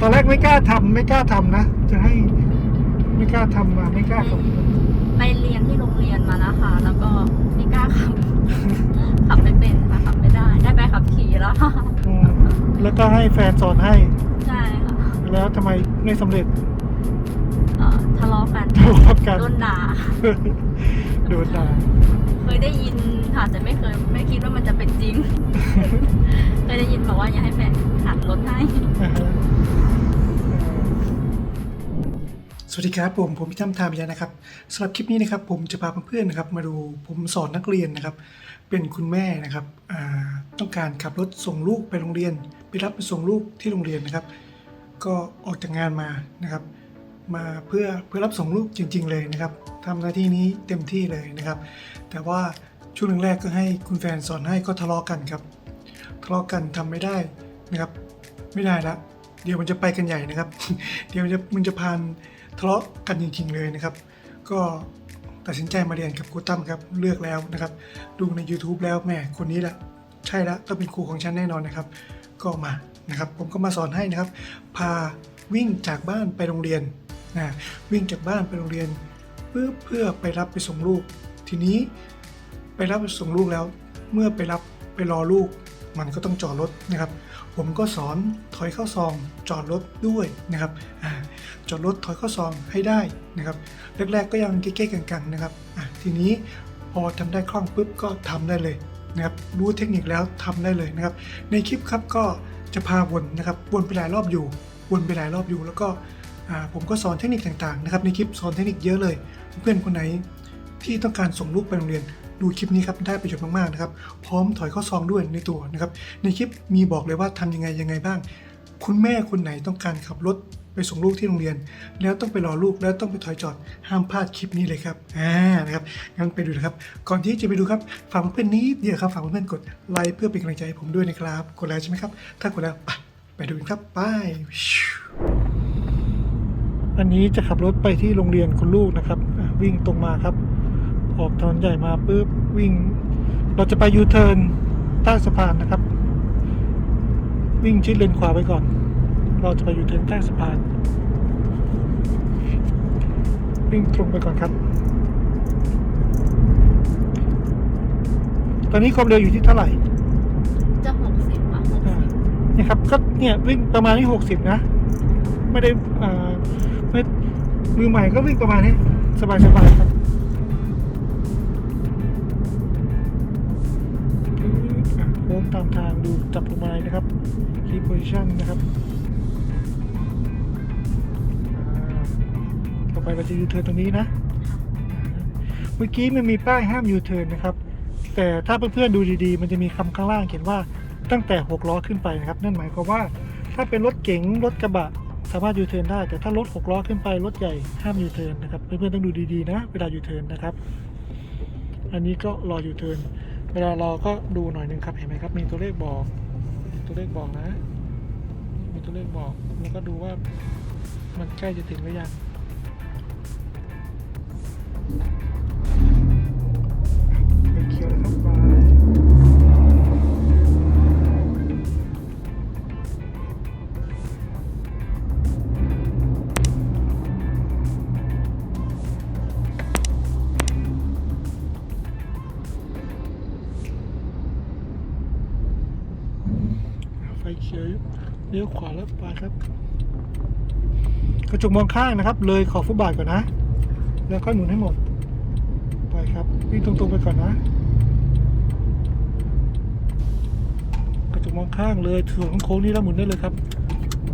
ตอนแรกไม่กล้าทำไม่กล้าทำนะ จะให้ไม่กล้าทำมาไม่กล้าขับไปเรียนที่โรงเรียนมานะคะแล้วก็ไม่กล้าขับขับไม่เป็นค่ะขับไม่ได้ ได้ไปขับขี่แล้วค่ะอืมแล้วก็ให้แฟนสอนให้ ใช่ค่ะ แล้วทำไมไม่สำเร็จเอ่อทะเลาะกันทะเลาะกันโดนด่าโดนด่า เคยได้ยินค่ะแต่ไม่เคยไม่คิดว่ามันจะเป็นจริงเค ยได้ยินบอกว่าอย่าให้แฟนขับรถให้ สวัสดีครับผมผมพิทัมทามยานะครับสำหรับคลิปนี้นะครับผมจะพาเพื่อนๆนะครับมาดูผมสอนนักเรียนนะครับ เป็นคุณแม่นะครับอ่าต้องการขับรถส่งลูกไปโรงเรียน ไปรับไปส่งลูกที่โรงเรียนนะครับ ก็ออกจากงานมานะครับ มาเพื่อเพื่อรับส่งลูกจริง ๆ เลยนะครับทำหน้าที่นี้เต็มที่เลยนะครับ แต่ว่าช่วงแรกๆก็ให้คุณแฟนสอนให้ก็ทะเลาะกันครับ ทะเลาะกันทำไม่ได้นะครับ ไม่ได้ละเดี๋ยวมันจะไปกันใหญ่นะครับ เดี๋ยวมันจะมันจะพานทะเลาะกันจริงๆเลยนะครับ ก็ตัดสินใจมาเรียนกับครูตั้มครับเลือกแล้วนะครับ ดูใน YouTube แล้วแม่คนนี้แหละใช่ละต้องเป็นครูของฉันแน่นอนนะครับ ก็มานะครับ ผมก็มาสอนให้นะครับ พาวิ่งจากบ้านไปโรงเรียนนะวิ่งจากบ้านไปโรงเรียนเพื่อเพื่อไปรับไปส่งลูก ทีนี้ไปรับไปส่งลูกแล้ว เมื่อไปรับไปรอลูก มันก็ต้องจอดรถนะครับ ผมก็สอนถอยเข้าซอง จอดรถด้วยนะครับจอดรถถอยเข้าซองให้ได้นะครับแรกๆก็ยังเก๊ๆกังๆนะครับทีนี้พอทำได้คล่องปุ๊บก็ทำได้เลยนะครับรู้เทคนิคแล้วทำได้เลยนะครับ ในคลิปครับก็จะพาวนนะครับวนไปหลายรอบอยู่วนไปหลายรอบอยู่ แล้วก็ผมก็สอนเทคนิคต่างๆนะครับในคลิปสอนเทคนิคเยอะเลย เพื่อนคนไหนที่ต้องการส่งลูกไปโรงเรียน ดูคลิปนี้ครับได้ประโยชน์มากๆนะครับพร้อมถอยเข้าซองด้วยในตัวนะครับในคลิปมีบอกเลยว่าทำยังไงยังไงบ้าง คุณแม่คนไหนต้องการขับรถไปส่งลูกที่โรงเรียน แล้วต้องไปรอลูกแล้วต้องไปถอยจอดห้ามพลาดคลิปนี้เลยครับอ่านะครับงั้นไปดูนะครับ ก่อนที่จะไปดูครับฝากเพื่อนนี้เดียวครับฝากเพื่อนกดไลค์เพื่อเป็นกำลังใจให้ผมด้วยนะครับกดแล้วใช่ไหมครับถ้ากดแล้วไปไปดูกันครับไปอันนี้จะขับรถไปที่โรงเรียนคุณลูกนะครับ วิ่งตรงมาครับ ออกถนนใหญ่มาปุ๊บวิ่ง เราจะไปยูเทิร์นใต้สะพานนะครับ วิ่งชิดเลนขวาไปก่อน เราจะไปยูเทิร์นใต้สะพาน วิ่งตรงไปก่อนครับ ตอนนี้ความเร็วอยู่ที่เท่าไหร่จะหกสิบค่ะหกอ่าสิบเนี่ยครับก็เนี่ยวิ่งประมาณที่หกสิบนะ ไม่ได้อ่าไม่มือใหม่ก็วิ่งประมาณนี้สบายสบายๆครับ ตามทางดูจับลงมานะครับ key position นะครับต่อไปเราจะยูเทิร์นตรงนี้นะ เมื่อกี้มันมีป้ายห้ามยูเทิร์นนะครับ แต่ถ้าเพื่อนๆดูดีๆ มันจะมีคำข้างล่างเขียนว่าตั้งแต่ 6 ล้อขึ้นไปนะครับ นั่นหมายความว่าถ้าเป็นรถเก๋งรถกระบะสามารถยูเทิร์นได้ แต่ถ้ารถ 6 ล้อขึ้นไปรถใหญ่ห้ามยูเทิร์นนะครับเพื่อนๆต้องดูดีๆนะ เวลายูเทิร์นนะครับ อันนี้ก็รอยูเทิร์น เวลาเราก็ดูหน่อยหนึงครับเห็นไหมครับ มีตัวเลขบอก ตัวเลขบอกนะ มีตัวเลขบอกแล้วก็ดูว่ามันใกล้จะถึงหรือยัง ครับกระจกมองข้างนะครับ เลยขอบฟุตบาทก่อนนะ แล้วค่อยหมุนให้หมด ไปครับวิ่งตรงๆไปก่อนนะ กระจกมองข้างเลยส่วนของโค้งนี้แล้วหมุนได้เลยครับ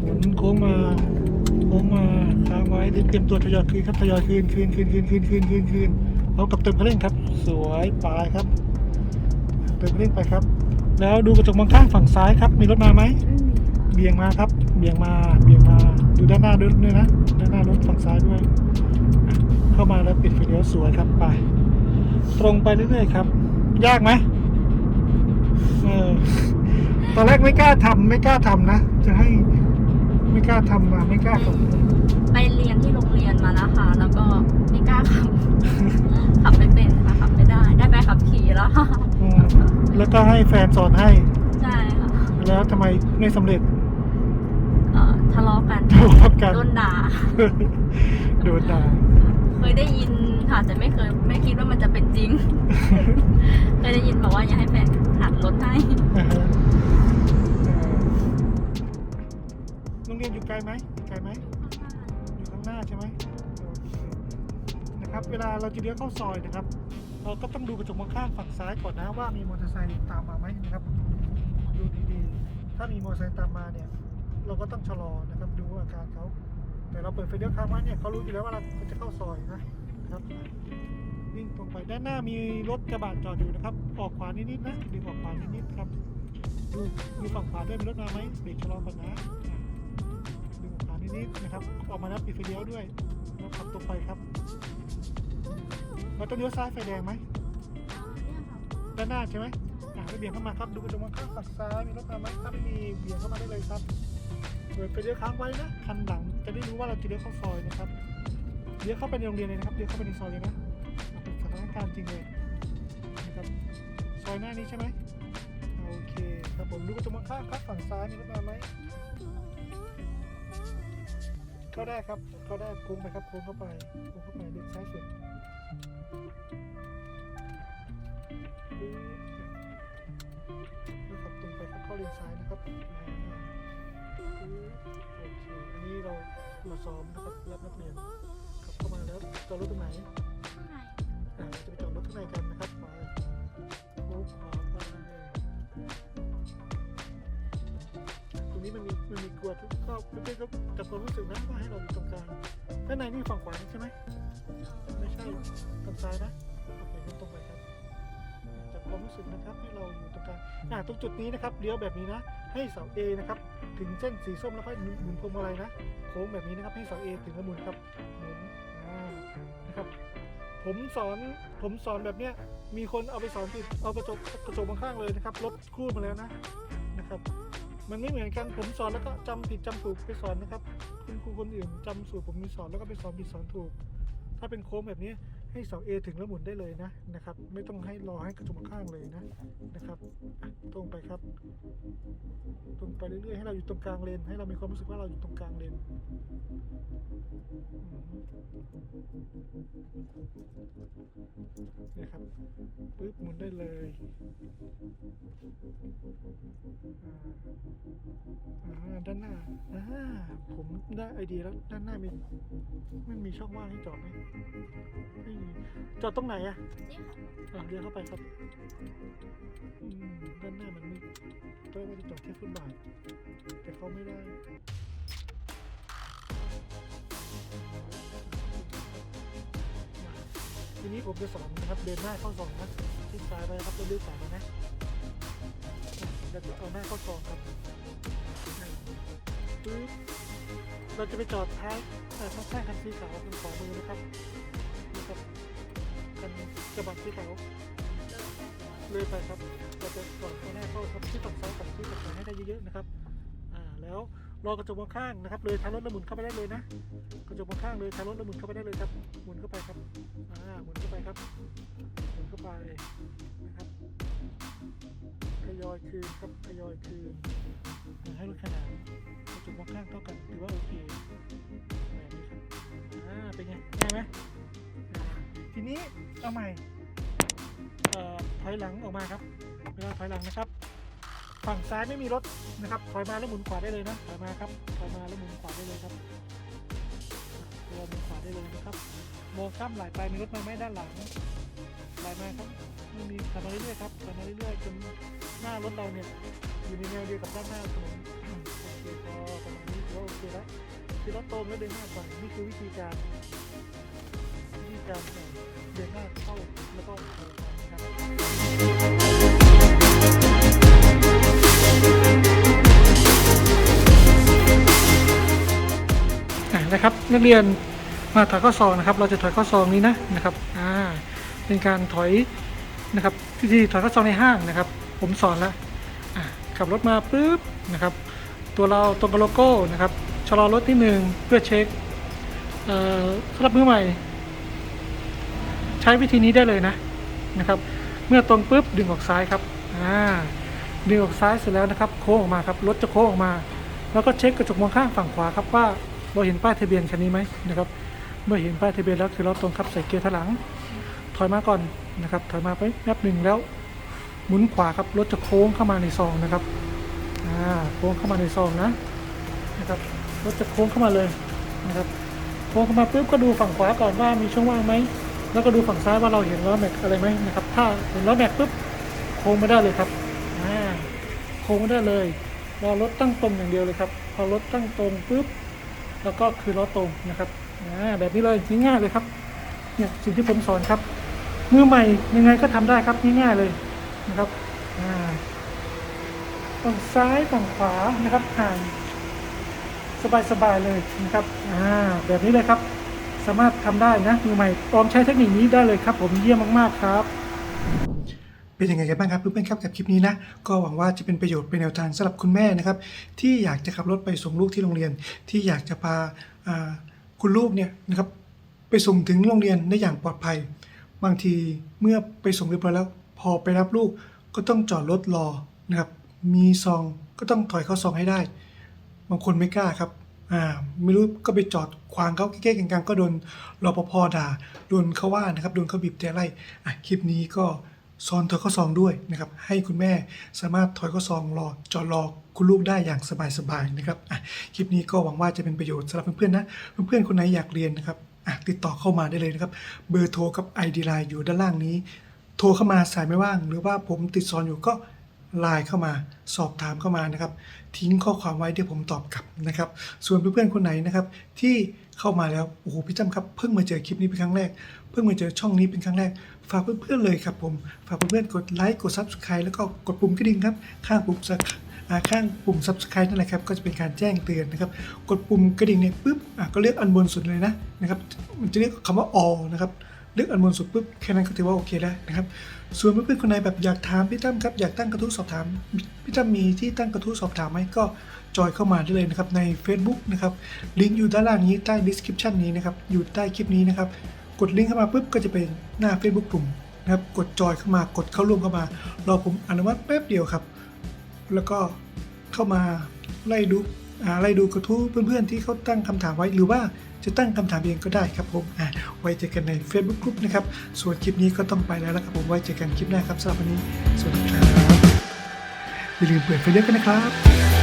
หมุนโค้งมาโค้งมาค้างไว้เตรียมตัวทยอยคืนครับทยอยคืนคืนคืนคืนคืนคืนคืนคืนพร้อมกับเติมคันเร่งครับ สวยไปครับ เติมคันเร่งไปครับ แล้วดูกระจกมองข้างฝั่งซ้ายครับ มีรถมาไหม เบี่ยงมาครับ เบี่ยงมาเบี่ยงมาดูด้านหน้าด้วยนะด้านหน้ารถฝั่งซ้ายด้วยอะเข้ามาแล้วปิดไฟเลี้ยวสวยครับไป ตรงไปเรื่อยๆครับ ยากไหมเออตอนแรกไม่กล้าทำไม่กล้าทำนะจะให้ไม่กล้าทำมาไม่กล้าขับไปเรียนที่โรงเรียนมานะคะแล้วก็ไม่กล้าขับขับไม่เป็นค่ะขับไม่ได้ ได้ไปขับขี่แล้วอืมแล้วก็ให้แฟนสอนให้ ใช่ค่ะ แล้วทำไมไม่สำเร็จเอ่อ ทะเลาะกันทะเลาะกัน โดนด่า โดนด่า เคยได้ยินค่ะแต่ไม่เคยไม่คิดว่ามันจะเป็นจริง เคยได้ยินบอกว่าอย่าให้แฟนหัดรถให้อ่าฮะเอ่อโรงเรียนอยู่ไกลไหมอยู่ไกลไหมอยู่ข้างหน้าใช่ไหมโอเคนะครับ เวลาเราจะเลี้ยวเข้าซอยนะครับ เราก็ต้องดูกระจกมองข้างฝั่งซ้ายก่อนนะว่ามีมอเตอร์ไซค์ตามมาไหมนะครับ ดูดีๆ ถ้ามีมอเตอร์ไซค์ตามมาเนี่ย เราก็ต้องชะลอนะครับดูอาการเขาแต่เราเปิดไฟเลี้ยวค้างไว้เนี่ยเขารู้อยู่แล้วว่าเราจะเข้าซอยนะครับวิ่งตรงไปด้านหน้ามีรถกระบะจอดอยู่นะครับ ออกขวานิดๆนะดึงออกขวานิดๆครับดูดูฝั่งขวาด้วยมีรถมาไหมเบรกชะลอก่อนนะดึงออกขวานิดๆนะครับ ออกมาแล้วปิดไฟเลี้ยวด้วยแล้วขับตรงไปครับเราต้องเลี้ยวซ้ายไฟแดงไหมด้านหน้าใช่ไหมอ่าเบี่ยงเข้ามาครับดูกระจกมองข้างฝั่งซ้ายมีรถมาไหมถ้าไม่มีเบี่ยงเข้ามาได้เลยครับ ปิดไฟเลี้ยวค้างไว้นะคันหลังจะได้รู้ว่าเราจะเลี้ยวเข้าซอยนะครับเลี้ยวเข้าไปในโรงเรียนเลยนะครับเลี้ยวเข้าไปในซอยเลยนะเป็นสถานการณ์จริงเลยนะครับซอยหน้านี้ใช่ไหมโอเคครับผมดูกระจกมองข้างครับฝั่งซ้ายมีรถมาไหมเข้าได้ครับเข้าได้โค้งไปครับโค้งเข้าไปโค้งเข้าไปเลี้ยวซ้ายสุดแล้วขับตรงไปครับเข้าเลนซ้ายนะครับ โอเค อันนี้เรามาซ้อมนะครับรับนักเรียนขับเข้ามาแล้วจอดรถตรงไหนอ่าเราจะไปจอดรถข้างในกันนะครับไปโค้งขวาไปตรงนี้มันมีมันมีกรวดก็เพื่อนๆก็จับความรู้สึกนะว่าให้เราอยู่ตรงกลางด้านในนี่ฝั่งขวาใช่ไหมไม่ใช่ฝั่งซ้ายนะโอเคงั้นตรงไปครับจับความรู้สึกนะครับให้เราอยู่ตรงกลางอ่าตรงจุดนี้นะครับเลี้ยวแบบนี้นะ ให้เสา A นะครับ ถึงเส้นสีส้มแล้วก็หมุนหมุนพวงมาลัยนะ โค้งแบบนี้นะครับให้เสา A ถึงแล้วหมุนครับหมุนนะครับ ผมสอนผมสอนแบบเนี้ยมีคนเอาไปสอนผิดเอากระจกกระจกมาข้างเลยนะครับรถครูดมาแล้วนะนะครับ มันไม่เหมือนกันผมสอนแล้วก็จำผิดจำถูกไปสอนนะครับ คุณครูคนอื่นจำสูตรผมมีสอนแล้วก็ไปสอนผิดสอนถูก ถ้าเป็นโค้งแบบนี้ ให้เสา A ถึงแล้วหมุนได้เลยนะนะครับ ไม่ต้องให้รอให้กระจกข้างเลยนะนะครับตรงไปครับ ตรงไปเรื่อยๆให้เราอยู่ตรงกลางเลนให้เรามีความรู้สึกว่าเราอยู่ตรงกลางเลนนี่ครับปึ๊บหมุนได้เลยอ่าอ่าด้านหน้าอ่าผมได้ไอเดียแล้วด้านหน้ามีมันมีช่องว่างให้จอดไหมไม่จอดตรงไหนอะอะเลี้ยวเข้าไปครับอืมด้านหน้ามันมีตอนแรกว่าจะจอดแค่ฟุตบาทแต่เขาไม่ได้ทีนี้ผมจะสอนนะครับเดินหน้าเข้าซองนะทิศซ้ายไปนะครับตัวเลือกสาไปนะอะเราจะเอาหน้าเข้าซองครับปึ๊บเราจะไปจอดท้ายเอ่อข้างๆคันสีขาวตรงขวามือนะครับ คันกระบะสีขาวเลยไปครับเราจะจอดเอาหน้าเข้าครับที่ฝั่งซ้ายกับที่ฝั่งขวาให้ได้เยอะๆนะครับอ่าแล้วรอกระจกมองข้างนะครับ เลยท้ายรถแล้วหมุนเข้าไปได้เลยนะกระจกมองข้างเลยท้ายรถแล้วหมุนเข้าไปได้เลยครับหมุนเข้าไปครับอ่าหมุนเข้าไปครับหมุนเข้าไปนะครับทยอยคืนครับทยอยคืนให้รถขนาดกระจกมองข้างเท่ากันถือว่าโอเคแบบนี้ครับอ่าเป็นไงง่ายไหม ทีนี้เอาใหม่เอ่อถอยหลังออกมาครับเวลาถอยหลังนะครับ ฝั่งซ้ายไม่มีรถนะครับถอยมาแล้วหมุนขวาได้เลยนะถอยมาครับถอยมาแล้วหมุนขวาได้เลยครับตัวหมุนขวาได้เลยนะครับมองข้ามไหลไปมีรถมาไหมด้านหลังไหลมาครับไม่มีขับมาเรื่อยๆครับขับมาเรื่อยๆจนหน้ารถเราเนี่ยอยู่ในแนวเดียวกับด้านหน้าถนนโอเคพอประมาณนี้ถือว่าโอเคแล้วคือรถโตรงแล้วเดินหน้าไปนี่คือวิธีการวิธีการ นะครับนักเรียนมาถอยข้อศอกนะครับ เราจะถอยข้อศอกนี้นะนะครับอ่าเป็นการถอยนะครับที่ที่ถอยข้อศอกในห้างนะครับ ผมสอนแล้วขับรถมาปุ๊บนะครับ ตัวเราตรงกับโลโก้นะครับชะลอรถที่หนึ่งเพื่อเช็คเอ่อสำหรับมือใหม่ ใช้วิธีนี้ได้เลยนะนะครับ เมื่อตรงปุ๊บดึงออกซ้ายครับอ่าดึงออกซ้ายเสร็จแล้วนะครับ โค้งออกมาครับรถจะโค้งออกมา แล้วก็เช็คกระจกมองข้างฝั่งขวาครับว่าเราเห็นป้ายทะเบียนคันนี้ไหมนะครับ เมื่อเห็นป้ายทะเบียนแล้วคือเราตรงครับใส่เกียร์ถลัง ถอยมาก่อนนะครับถอยมาไปแป๊บหนึ่งแล้วหมุนขวาครับรถจะโค้งเข้ามาในซองนะครับอ่าโค้งเข้ามาในซองนะนะครับรถจะโค้งเข้ามาเลยนะครับโค้งเข้ามาปุ๊บก็ดูฝั่งขวาก่อนว่ามีช่องว่างไหม แล้วก็ดูฝั่งซ้ายว่าเราเห็นล้อแม็กอะไรไหมนะครับ ถ้าเห็นล้อแม็กปุ๊บโค้งไม่ได้เลยครับอ่าโค้งไม่ได้เลยรอรถตั้งตรงอย่างเดียวเลยครับ พอรถตั้งตรงปุ๊บแล้วก็คือล้อตรงนะครับอ่าแบบนี้เลยง่ายๆเลยครับเนี่ยสิ่งที่ผมสอนครับมือใหม่ยังไงก็ทำได้ครับง่ายๆเลยนะครับอ่าฝั่งซ้ายฝั่งขวานะครับห่างสบายๆเลยนะครับอ่าแบบนี้เลยครับ สามารถทำได้นะมือใหม่ลองใช้เทคนิคนี้ได้เลยครับ ผมเยี่ยมมากๆครับเป็นยังไงกันบ้างครับเพื่อนๆครับกับคลิปนี้นะก็หวังว่าจะเป็นประโยชน์เป็นแนวทางสำหรับคุณแม่นะครับ ที่อยากจะขับรถไปส่งลูกที่โรงเรียน ที่อยากจะพาอ่าคุณลูกเนี่ยนะครับไปส่งถึงโรงเรียนได้อย่างปลอดภัย บางทีเมื่อไปส่งเรียบร้อยแล้ว พอไปรับลูกก็ต้องจอดรถรอนะครับ มีซองก็ต้องถอยเข้าซองให้ได้ บางคนไม่กล้าครับ อ่าไม่รู้ก็ไปจอดขวางเขาเก๊กๆกลางๆก็โดนรปภด่าโดนเขาว่านะครับโดนเขาบีบแต่ไล่อะคลิปนี้ก็สอนถอยข้าซองด้วยนะครับให้คุณแม่สามารถถอยข้าซองรอจอดรอคุณลูกได้อย่างสบายๆนะครับอะคลิปนี้ก็หวังว่าจะเป็นประโยชน์สำหรับเพื่อนๆนะเพื่อนๆคนไหนอยากเรียนนะครับอะติดต่อเข้ามาได้เลยนะครับเบอร์โทรกับ ID Line อยู่ด้านล่างนี้ โทรเข้ามาสายไม่ว่าง หรือว่าผมติดสอนอยู่ก็ ไลน์เข้ามาสอบถามเข้ามานะครับ ทิ้งข้อความไว้เดี๋ยวผมตอบกลับนะครับ ส่วนเพื่อนๆคนไหนนะครับ ที่เข้ามาแล้วโอ้โหพี่จำครับเพิ่งมาเจอคลิปนี้เป็นครั้งแรก เพิ่งมาเจอช่องนี้เป็นครั้งแรก ฝากเพื่อนๆเลยครับผมฝากเพื่อนๆกดไลค์กด subscribe แล้วก็กดปุ่มกระดิ่งครับข้างปุ่ม sub อ่าข้างปุ่ม subscribe นั่นแหละครับก็จะเป็นการแจ้งเตือนนะครับกดปุ่มกระดิ่งเนี่ยปุ๊บก็เลือกอันบนสุดเลยนะนะครับมันจะเรียกคำว่า all นะครับ เลือกอันบนสุดปุ๊บแค่นั้นก็ถือว่าโอเคแล้วนะครับ ส่วนเพื่อนๆคนไหนแบบอยากถามพี่ตั้มครับอยากตั้งกระทู้สอบถามพี่ตั้มมีที่ตั้งกระทู้สอบถามไหมก็จอยเข้ามาได้เลยนะครับใน Facebook นะครับลิงก์อยู่ด้านล่างนี้ใต้ description นี้นะครับอยู่ใต้คลิปนี้นะครับกดลิงก์เข้ามาปุ๊บก็จะเป็นหน้า Facebook กลุ่มนะครับกดจอยเข้ามากดเข้าร่วมเข้ามารอผมอนุมัติแป๊บเดียวครับ แล้วก็เข้ามาไล่ดูอ่าไล่ดูกระทู้เพื่อนๆที่เขาตั้งคำถามไว้หรือว่า จะตั้งคำถามเองก็ได้ครับผมอ่ไว้เจอกันใน Facebook กลุ่มนะครับ ส่วนคลิปนี้ก็ต้องไปแล้วละครับผมไว้เจอกันคลิปหน้าครับสำหรับวันนี้ สวัสดีครับ อย่าลืมเปิดไฟเยวกันนะครับ